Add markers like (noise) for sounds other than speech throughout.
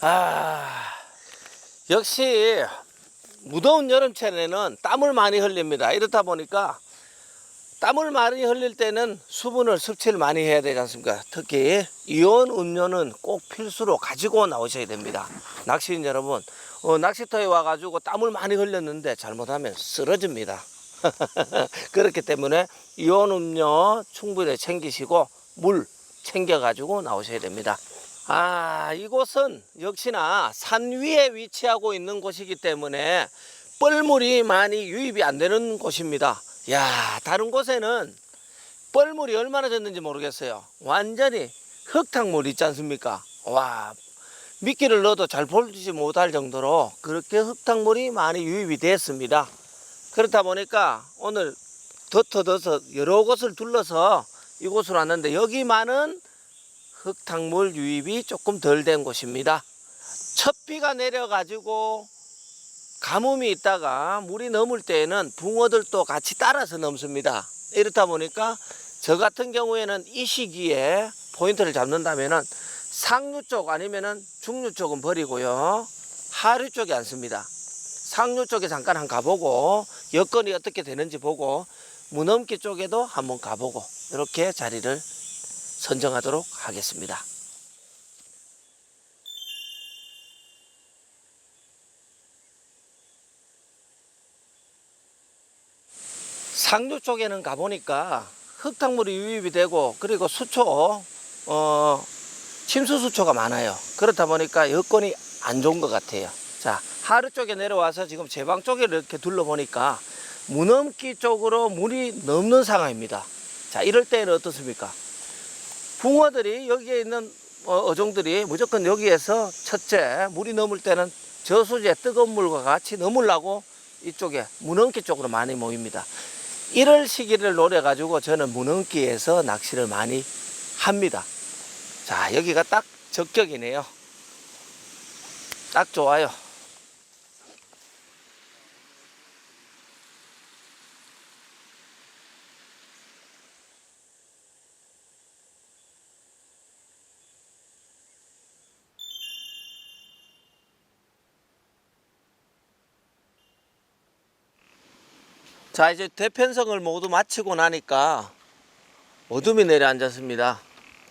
아, 역시 무더운 여름철에는 땀을 많이 흘립니다. 이렇다 보니까 땀을 많이 흘릴 때는 수분을 섭취를 많이 해야 되지 않습니까? 특히 이온 음료는 꼭 필수로 가지고 나오셔야 됩니다. 낚시인 여러분, 어, 낚시터에 와가지고 땀을 많이 흘렸는데 잘못하면 쓰러집니다. (laughs) 그렇기 때문에 이온 음료 충분히 챙기시고 물 챙겨가지고 나오셔야 됩니다. 아, 이곳은 역시나 산 위에 위치하고 있는 곳이기 때문에 뻘물이 많이 유입이 안 되는 곳입니다. 야, 다른 곳에는 뻘물이 얼마나 졌는지 모르겠어요. 완전히 흙탕물 있지 않습니까? 와, 미끼를 넣어도 잘 볼지 못할 정도로 그렇게 흙탕물이 많이 유입이 됐습니다. 그렇다 보니까 오늘 덧터져서 여러 곳을 둘러서 이곳으로 왔는데 여기만은 흙탕물 유입이 조금 덜 된 곳입니다. 첫 비가 내려가지고 가뭄이 있다가 물이 넘을 때에는 붕어들도 같이 따라서 넘습니다. 이렇다 보니까 저 같은 경우에는 이 시기에 포인트를 잡는다면은 상류 쪽 아니면은 중류 쪽은 버리고요. 하류 쪽에 앉습니다. 상류 쪽에 잠깐 한 가보고 여건이 어떻게 되는지 보고 무넘기 쪽에도 한번 가보고 이렇게 자리를 선정하도록 하겠습니다. 상류 쪽에는 가보니까 흙탕물이 유입이 되고 그리고 수초 어 침수 수초가 많아요. 그렇다 보니까 여건이 안 좋은 것 같아요. 자 하루 쪽에 내려와서 지금 제방 쪽에 이렇게 둘러보니까 무넘기 쪽으로 물이 넘는 상황입니다. 자 이럴 때는 어떻습니까? 붕어들이 여기에 있는 어, 어종들이 무조건 여기에서 첫째 물이 넘을 때는 저수지에 뜨거운 물과 같이 넘으려고 이쪽에 무넘기 쪽으로 많이 모입니다. 이럴 시기를 노려 가지고 저는 무넘기에서 낚시를 많이 합니다. 자 여기가 딱 적격이네요. 딱 좋아요. 자 이제 대편성을 모두 마치고 나니까 어둠이 내려앉았습니다.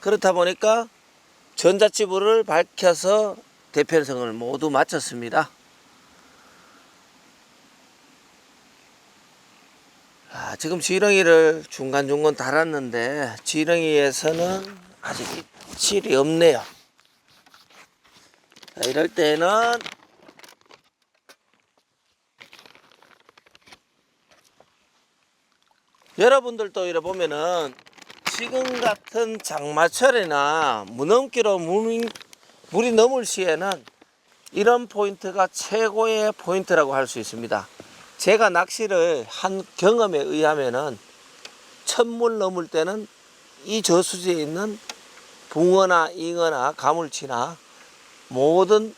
그렇다 보니까 전자치불을 밝혀서 대편성을 모두 마쳤습니다. 아, 지금 지렁이를 중간중간 달았는데 지렁이에서는 아직 입질이 없네요. 자, 이럴 때는 여러분들도 이래 보면은 지금 같은 장마철이나 무넘기로 물이, 물이 넘을 시에는 이런 포인트가 최고의 포인트라고 할 수 있습니다. 제가 낚시를 한 경험에 의하면은 천물 넘을 때는 이 저수지에 있는 붕어나 잉어나 가물치나 모든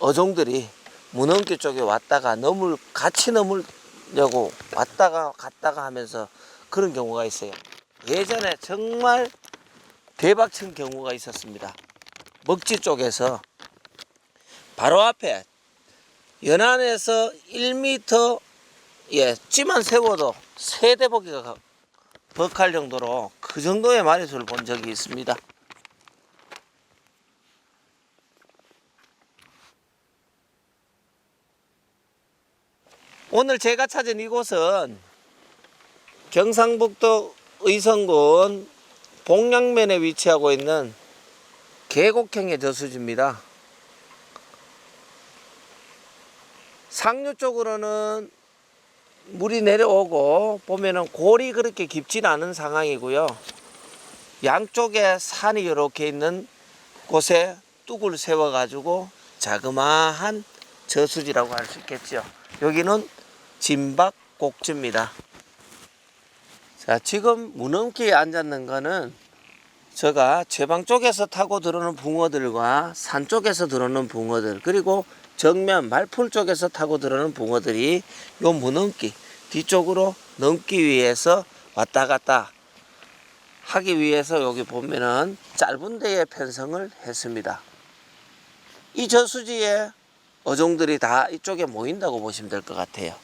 어종들이 무넘기 쪽에 왔다가 넘을 같이 넘으 려고 왔다가 갔다가 하면서 그런 경우가 있어요. 예전에 정말 대박친 경우가 있었습니다. 먹지 쪽에서 바로 앞에 연안에서 1m 예, 찌만 세워도 세대보기가 벅할 정도로 그 정도의 마리수를 본 적이 있습니다. 오늘 제가 찾은 이곳은 경상북도 의성군 봉양면에 위치하고 있는 계곡형의 저수지입니다. 상류 쪽으로는 물이 내려오고 보면은 골이 그렇게 깊지는 않은 상황이고요. 양쪽에 산이 이렇게 있는 곳에 뚝을 세워 가지고 자그마한 저수지라고 할 수 있겠죠. 여기는 진박 꼭지입니다. 자, 지금 무넘기에 앉았는 거는 제가 제방 쪽에서 타고 들어오는 붕어들과 산 쪽에서 들어오는 붕어들 그리고 정면 말풀 쪽에서 타고 들어오는 붕어들이 요 무넘기 뒤쪽으로 넘기 위해서 왔다 갔다 하기 위해서 여기 보면은 짧은 데에 편성을 했습니다. 이 저수지에 어종들이 다 이쪽에 모인다고 보시면 될 것 같아요.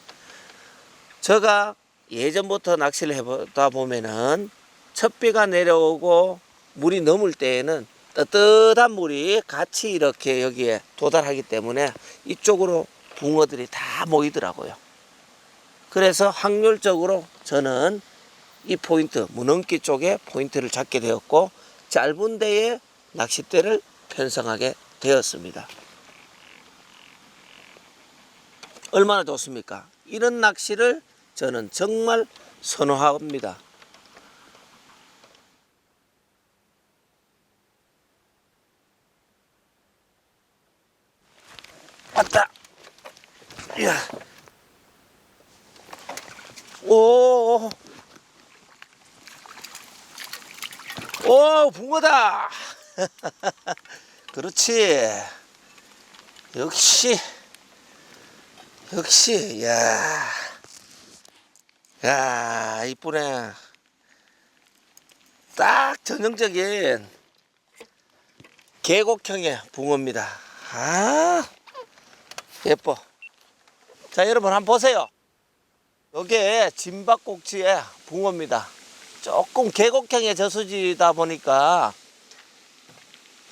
제가 예전부터 낚시를 해보다 보면은 첫 비가 내려오고 물이 넘을 때에는 뜨뜻한 물이 같이 이렇게 여기에 도달하기 때문에 이쪽으로 붕어들이 다 모이더라고요. 그래서 확률적으로 저는 이 포인트, 문넘기 쪽에 포인트를 잡게 되었고 짧은 데에 낚싯대를 편성하게 되었습니다. 얼마나 좋습니까? 이런 낚시를 저는 정말 선호합니다. 왔다. 야. 오. 오, 붕어다. (laughs) 그렇지. 역시. 역시, 야. 야, 이쁘네. 딱 전형적인 계곡형의 붕어입니다. 아, 예뻐. 자, 여러분 한번 보세요. 요게 진박꼭지의 붕어입니다. 조금 계곡형의 저수지다 보니까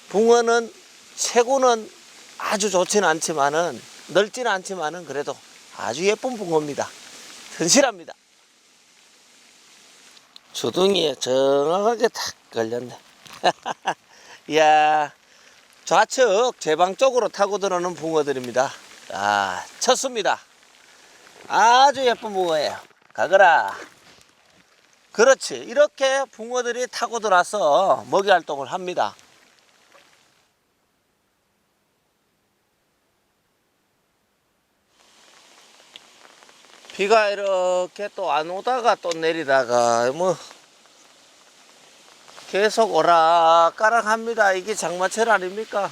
붕어는 체구는 아주 좋지는 않지만은 넓지는 않지만은 그래도 아주 예쁜 붕어입니다. (laughs) 튼실합니다. 주둥이에 정확하게 탁 걸렸네. (laughs) 이야, 좌측 제방 쪽으로 타고 들어오는 붕어들입니다. 아, 쳤습니다. 아주 예쁜 붕어예요. 가거라. 그렇지. 이렇게 붕어들이 타고 들어와서 먹이 활동을 합니다. 비가 이렇게 또 안 오다가 또 내리다가 뭐 계속 오락가락합니다. 이게 장마철 아닙니까?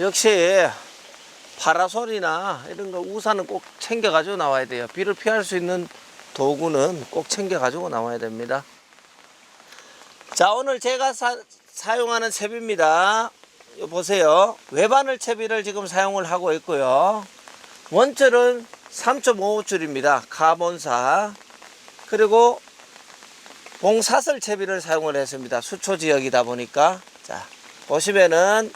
역시 파라솔이나 이런 거 우산은 꼭 챙겨 가지고 나와야 돼요. 비를 피할 수 있는 도구는 꼭 챙겨 가지고 나와야 됩니다. 자, 오늘 제가 사, 사용하는 채비입니다. 요 보세요. 외바늘 채비를 지금 사용을 하고 있고요. 원줄은 3.5줄입니다. 카본사. 그리고 봉사슬 채비를 사용을 했습니다. 수초 지역이다 보니까. 자, 보시면은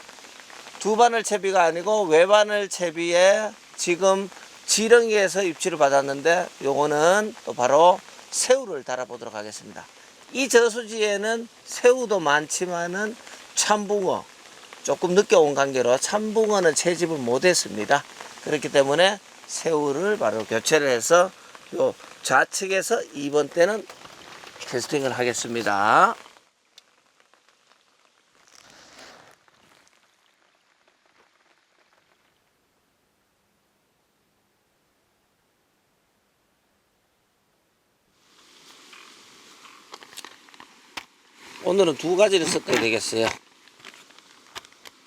두 바늘 채비가 아니고 외바늘 채비에 지금 지렁이에서 입질을 받았는데 요거는 또 바로 새우를 달아보도록 하겠습니다. 이 저수지에는 새우도 많지만은 참붕어 조금 늦게 온 관계로 참붕어는 채집을 못했습니다. 그렇기 때문에 새우를 바로 교체를 해서 요 좌측에서 2번 때는 캐스팅을 하겠습니다. 오늘은 두 가지를 섞어야 되겠어요.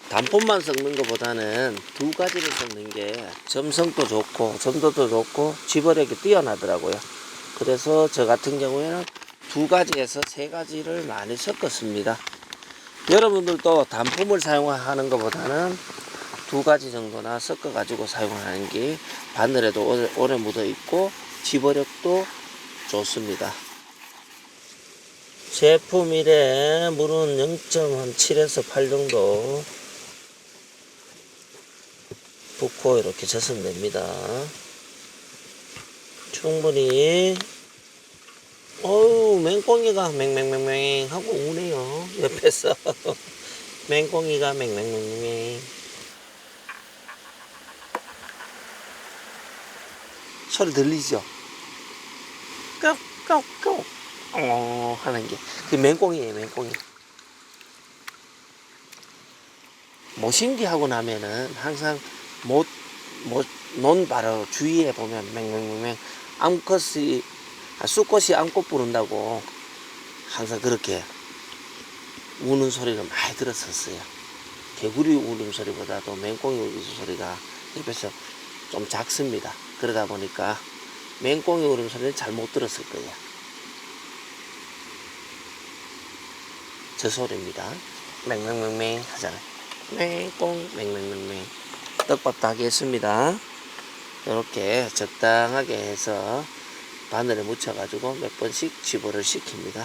단품만 섞는 것보다는 두 가지를 섞는 게 점성도 좋고 점도도 좋고 집어력이 뛰어나더라고요. 그래서 저 같은 경우에는 두 가지에서 세 가지를 많이 섞었습니다. 여러분들도 단품을 사용하는 것보다는 두 가지 정도나 섞어 가지고 사용하는 게 바늘에도 오래, 오래 묻어 있고 집어력도 좋습니다. 제품이래 물은 0.7에서 8 정도 붓고 이렇게 젖으면 됩니다. 충분히. 어우 맹꽁이가 맹맹맹맹 하고 우네요 옆에서. (laughs) 맹꽁이가 맹맹맹맹. 소리 들리죠? 까까까 어 하는 게. 그 맹꽁이에요 맹꽁이. 모신기 하고 나면은 항상 못, 못, 논 바로 주위에 보면 맹맹맹맹 암컷이, 아, 쑥꽃이 암꽃 부른다고 항상 그렇게 우는 소리를 많이 들었었어요. 개구리 우는 소리보다도 맹꽁이 우는 소리가 옆에서 좀 작습니다. 그러다 보니까 맹꽁이 우는 소리를 잘못 들었을 거예요. 저 소리입니다. 맹맹맹맹 하잖아요. 맹꽁 맹맹맹맹 떡밥도 하겠습니다. 이렇게 적당하게 해서 바늘에 묻혀가지고 몇 번씩 집어를 시킵니다.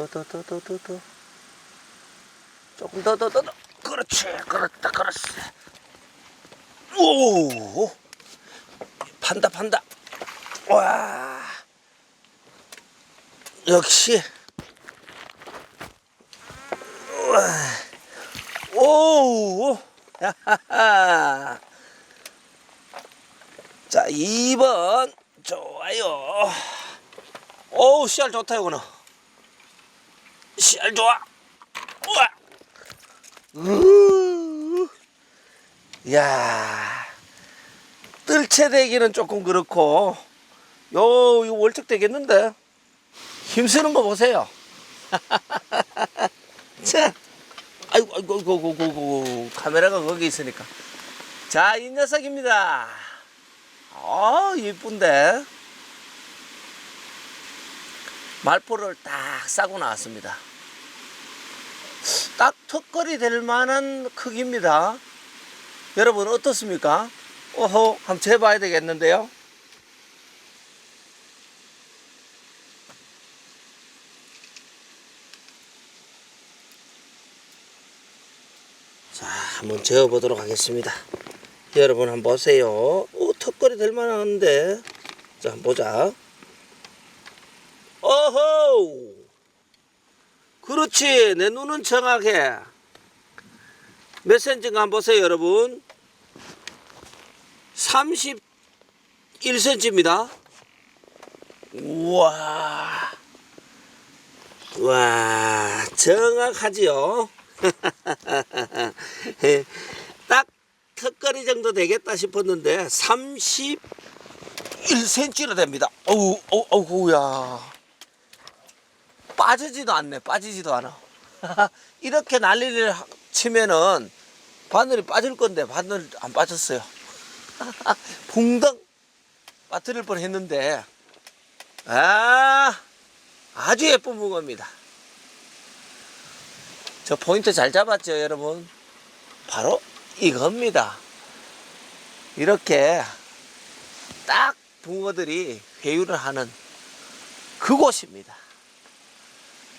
더 더 더 더 더더 조금 더 더 더 더 그렇지 그렇다 그렇지. 오! 판다 판다. 와! 역시. 와. 오! 야하하. (laughs) 자 2번 좋아요. 오우 씨알 좋다 이거는. 씨알 좋아 야, 뜰채대기는 조금 그렇고, 요, 월척 되겠는데? 힘쓰는 거 보세요. (laughs) 자, 아이고, 아이고, 아이고, 아이고, 카메라가 거기 있으니까. 자, 이 녀석입니다. 아, 이쁜데? 말포를 딱 싸고 나왔습니다. 딱 턱걸이 될 만한 크기입니다. 여러분 어떻습니까? 어허, 한번 재봐야 되겠는데요. 자, 한번 재어 보도록 하겠습니다. 여러분 한번 보세요. 오, 턱걸이 될 만한데. 자, 보자. 어허! 그렇지. 내 눈은 정확해. 몇 센치인가 한번 보세요, 여러분. 31cm입니다. 우와. 와, 정확하지요? (laughs) 딱 턱걸이 정도 되겠다 싶었는데 31cm로 됩니다. 어우, 어우, 어우야. 빠지지도 않네. 빠지지도 않아. (laughs) 이렇게 난리를 하- 치면은 바늘이 빠질 건데 바늘 안 빠졌어요. (laughs) 붕덩 빠뜨릴 뻔 했는데 아 아주 예쁜 붕어입니다. 저 포인트 잘 잡았죠, 여러분? 바로 이겁니다. 이렇게 딱 붕어들이 회유를 하는 그곳입니다.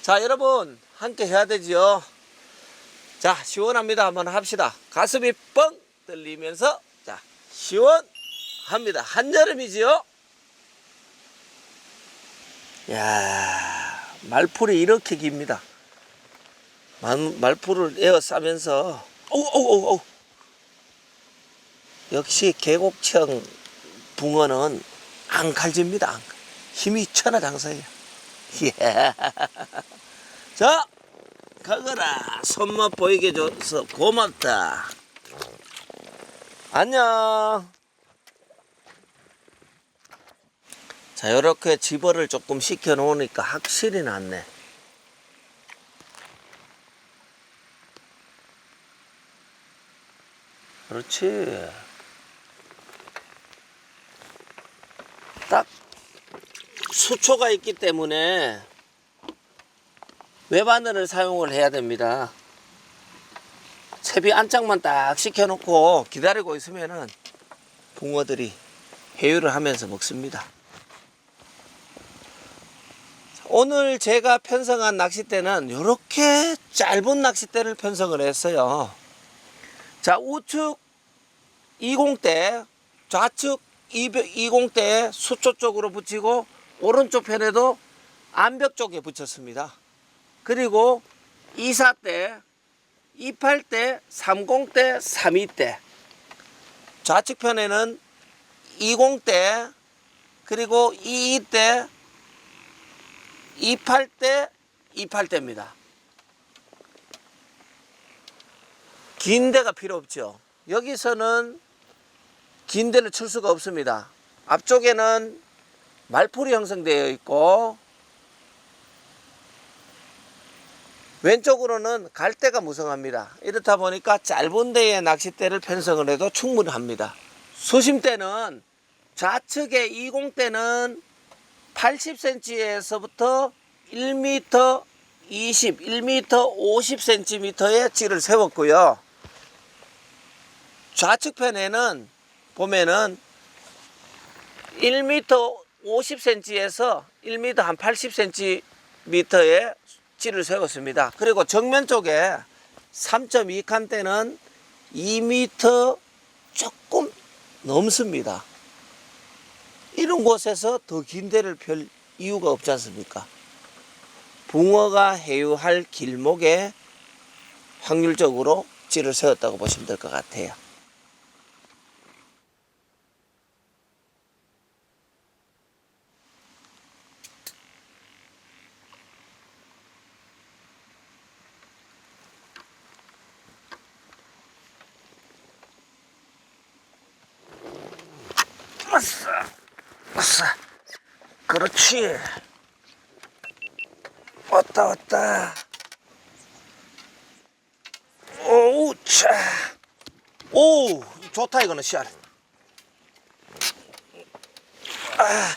자, 여러분, 함께 해야 되지요. 자, 시원합니다. 한번 합시다. 가슴이 뻥 들리면서, 자, 시원합니다. 한여름이지요. 야 말풀이 이렇게 깁니다. 말, 말풀을 에어싸면서, 어우. 역시 계곡청 붕어는 안 칼- 힘이 천하장사예요. 예. (laughs) 자, 가거라. 손맛 보이게 해줘서 고맙다. 안녕. 자, 이렇게 집어를 조금 시켜 놓으니까 확실히 낫네. 그렇지. 수초가 있기 때문에 외바늘을 사용을 해야 됩니다. 채비 안짝만 딱 시켜놓고 기다리고 있으면은 붕어들이 회유를 하면서 먹습니다. 오늘 제가 편성한 낚싯대는 이렇게 짧은 낚싯대를 편성을 했어요. 자, 우측 20대, 좌측 20대 수초 쪽으로 붙이고 오른쪽 편에도 암벽 쪽에 붙였습니다. 그리고 24대, 28대, 30대, 32대. 좌측 편에는 20대, 그리고 22대, 28대, 28대입니다. 긴 데가 필요 없죠. 여기서는 긴 데를 칠 수가 없습니다. 앞쪽에는 말풀이 형성되어 있고 왼쪽으로는 갈대가 무성합니다. 이렇다 보니까 짧은 데에 낚싯대를 편성을 해도 충분합니다. 수심대는 좌측의 20대는 80cm에서부터 1m 20, 1m 50cm의 찌를 세웠고요. 좌측편에는 보면은 1m 50cm에서 1m 한 80cm의 찌를 세웠습니다. 그리고 정면 쪽에 3.2칸 대는 2m 조금 넘습니다. 이런 곳에서 더긴 대를 펼 이유가 없지 않습니까? 붕어가 해유할 길목에 확률적으로 찌를 세웠다고 보시면 될 것 같아요. 왔어. 왔어. 그렇지. 왔다, 왔다. 오우, 차. 오, 좋다, 이거는 씨알. 아.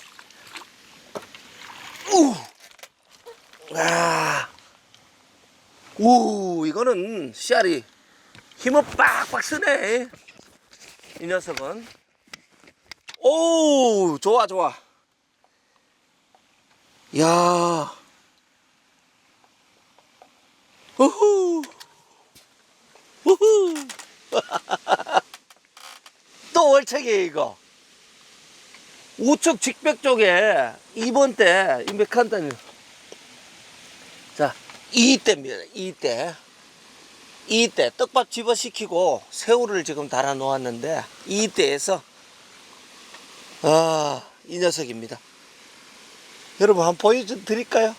우. 아. 우, 이거는 씨알이 힘을 빡빡 쓰네. 이 녀석은. 오, 좋아, 좋아. 야. 우후. 우후. (laughs) 또 월척이에요, 이거. 우측 직벽 쪽에 2번 때, 임백한다니. 자, 2대입니다, 2대. 2대. 떡밥 집어시키고 새우를 지금 달아 놓았는데, 2대에서 아, 이 녀석입니다. 여러분 한번 보여드릴까요?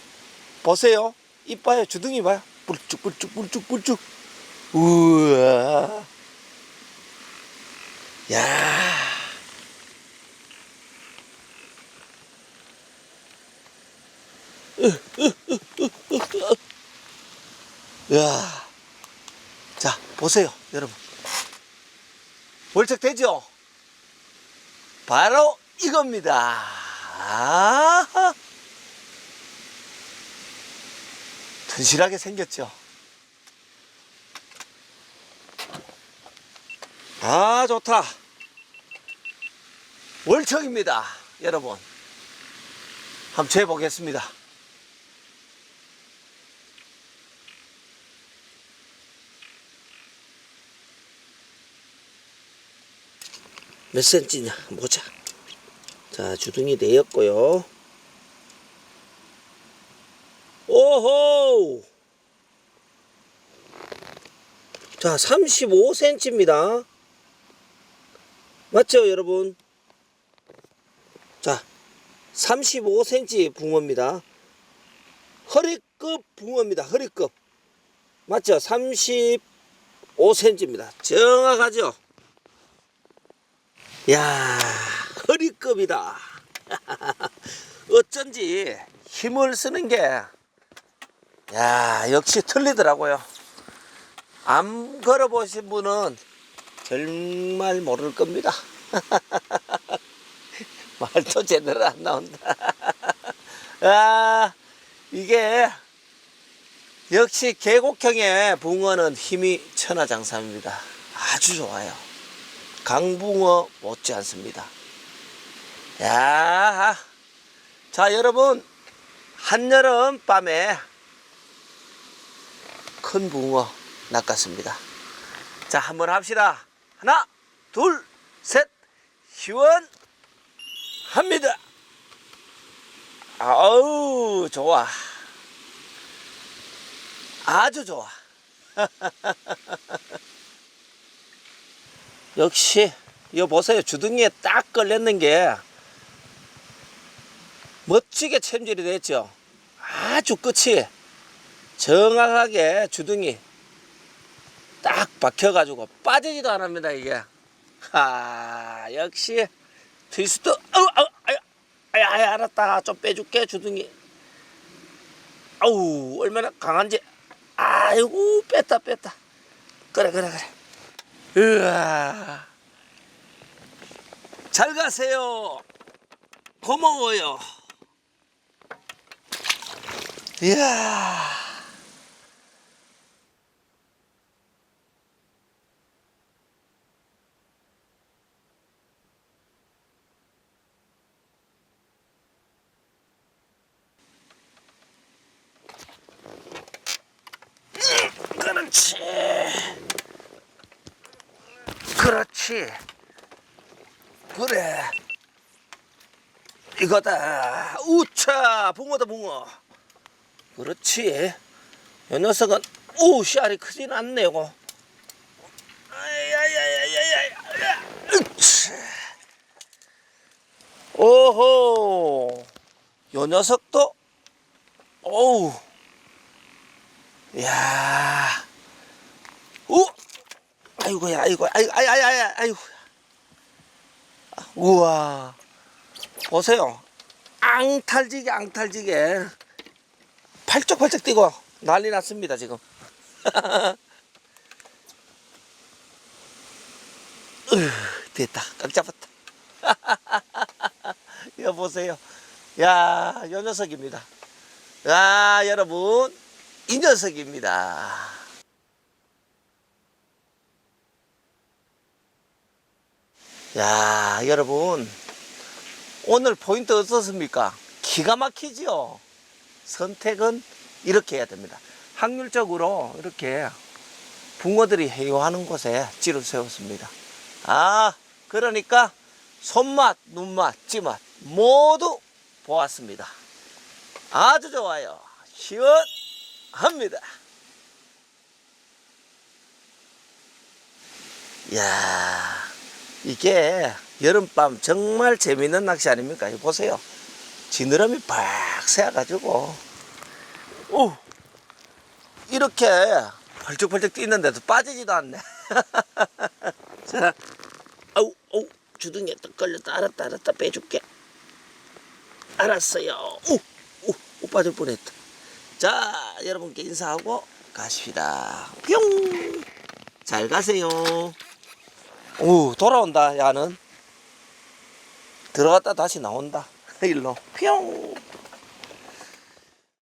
보세요. 이봐요. 주둥이 봐요. 뿔쭉 뿔쭉 뿔쭉 뿔쭉. 우와. 야. 야. 자, 보세요. 여러분. 월척 되죠? 바로 이겁니다. 아, 튼실하게 생겼죠. 아, 좋다. 월척입니다. 여러분. 한번 재보겠습니다. 몇 센치냐 보자 자 주둥이 내였고요 오호! 자 35cm입니다. 맞죠 여러분? 자 35cm 붕어입니다. 허리급 붕어입니다 허리급. 맞죠? 35cm입니다. 정확하죠? 야 허리급이다. (laughs) 어쩐지 힘을 쓰는 게 야 역시 틀리더라고요. 안 걸어보신 분은 정말 모를 겁니다. (laughs) 말도 제대로 안 나온다. (laughs) 아 이게 역시 계곡형의 붕어는 힘이 천하장사입니다. 아주 좋아요. 강붕어 못지 않습니다. 야, 자 여러분 한여름 밤에 큰 붕어 낚았습니다. 자 한번 합시다. 하나, 둘, 셋, 시원합니다. 아우 좋아. 아주 좋아. (laughs) 역시 이거 보세요 주둥이에 딱 걸렸는 게 멋지게 챔질이 됐죠 아주 끝이 정확하게 주둥이 딱 박혀 가지고 빠지지도 않습니다 이게. 하 역시 트위스트 어, 어, 아야, 아야, 아야 알았다. 좀 빼줄게 주둥이. 아우 얼마나 강한지. 아 아이고 뺐다 뺐다. 그래 그래 그래. 으아. 잘 가세요. 고마워요. 이야 그렇지. 그렇지. 그래. 이거다. 우차, 붕어다, 붕어. 그렇지. 이 녀석은, 오, 씨알이 크진 않네요. 아야야야야야야. 으치. 오호. 요 녀석도, 오우. 이야. 오! 아이고야, 아이고, 아이고, 아이고, 아이고, 아이고. 우와. 보세요. 앙탈지게, 앙탈지게. 팔쩍팔쩍 뛰고 난리 났습니다, 지금. (laughs) 으, 됐다. 꽉 잡았다. (laughs) 이거 보세요. 야, 요 녀석입니다. 야, 여러분. 이 녀석입니다. 야, 여러분. 오늘 포인트 어떻습니까? 기가 막히죠? 선택은 이렇게 해야 됩니다. 확률적으로 이렇게 붕어들이 해요하는 곳에 찌를 세웠습니다. 아, 그러니까 손맛, 눈맛, 찌맛 모두 보았습니다. 아주 좋아요. 시원 합니다. 이야, 이게 여름밤 정말 재밌는 낚시 아닙니까? 이거 보세요. 지느러미 팍 새어가지고, 오! 이렇게 벌쩍벌쩍 뛰는데도 빠지지도 않네. (laughs) 자, 아우, 아우, 주둥이에 딱 걸렸다. 알았다, 알았다. 빼줄게. 알았어요. 오, 오, 오, 빠질 뻔했다. 자, 여러분께 인사하고 가십시다. 뿅! 잘 가세요. 오, 돌아온다, 야는. 들어갔다 다시 나온다. (laughs) 일로. 뿅!